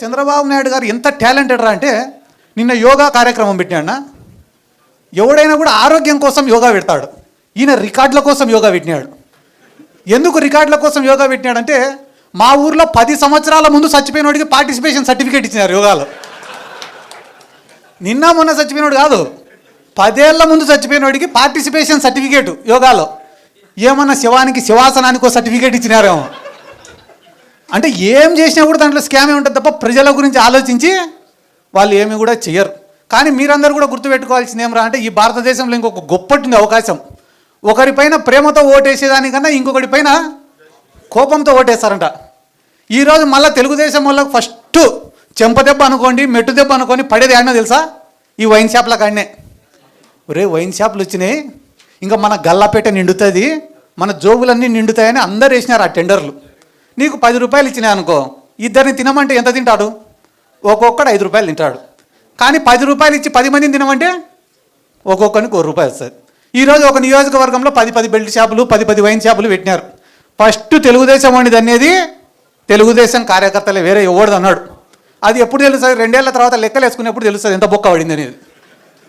చంద్రబాబు నాయుడు గారు ఎంత టాలెంటెడ్ రా అంటే నిన్న యోగా కార్యక్రమం పెట్టినాడు ఎవడైనా కూడా ఆరోగ్యం కోసం యోగా పెడతాడు. ఈయన రికార్డుల కోసం యోగా పెట్టినాడు. ఎందుకు రికార్డుల కోసం యోగా పెట్టినాడంటే మా ఊర్లో పది సంవత్సరాల ముందు చచ్చిపోయినోడికి పార్టిసిపేషన్ సర్టిఫికేట్ ఇచ్చినారు యోగాలో. నిన్న మొన్న చచ్చిపోయినోడు కాదు. పదేళ్ళ ముందు చచ్చిపోయినోడికి పార్టిసిపేషన్ సర్టిఫికేట్ యోగాలో. ఏమన్నా శివానికి శివాసనానికి ఒక సర్టిఫికేట్ ఇచ్చినారేమో. అంటే ఏం చేసినా కూడా దాంట్లో స్కామే ఉంటుంది తప్ప ప్రజల గురించి ఆలోచించి వాళ్ళు ఏమి కూడా చెయ్యరు. కానీ మీరందరూ కూడా గుర్తుపెట్టుకోవాల్సింది ఏమరా అంటే ఈ భారతదేశంలో ఇంకొక గొప్పటి అవకాశం. ఒకరిపైన ప్రేమతో ఓటేసేదానికన్నా ఇంకొకటి పైన కోపంతో ఓటేస్తారంట. ఈరోజు మళ్ళీ తెలుగుదేశం వాళ్ళకి ఫస్ట్ చెంపదెబ్బ అనుకోండి మెట్టు దెబ్బ అనుకోని పడేది ఆడినా తెలుసా? ఈ వైన్ షాప్ల కాడనే. ఒరే వైన్ షాపులు వచ్చినాయి. ఇంకా మన గల్లాపేట నిండుతుంది మన జోబులన్నీ నిండుతాయని అందరు వేసినారు ఆ టెండర్లు. నీకు పది రూపాయలు ఇచ్చినాయి అనుకో ఇద్దరిని తినమంటే ఎంత తింటాడు? ఒక్కొక్కడు ఐదు రూపాయలు తింటాడు. కానీ పది రూపాయలు ఇచ్చి పది మందిని తినమంటే ఒక్కొక్కరికి ఒక రూపాయి వస్తుంది. ఈరోజు ఒక నియోజకవర్గంలో పది పది బెల్ట్ షాపులు పది పది వైన్ షాపులు పెట్టినారు. ఫస్ట్ తెలుగుదేశం వాడిది అనేది తెలుగుదేశం కార్యకర్తలే వేరే ఎవడు అన్నాడు అది ఎప్పుడు తెలుస్తుంది? రెండేళ్ళ తర్వాత లెక్కలు వేసుకునేప్పుడు తెలుస్తుంది ఎంత బొక్క పడింది అనేది.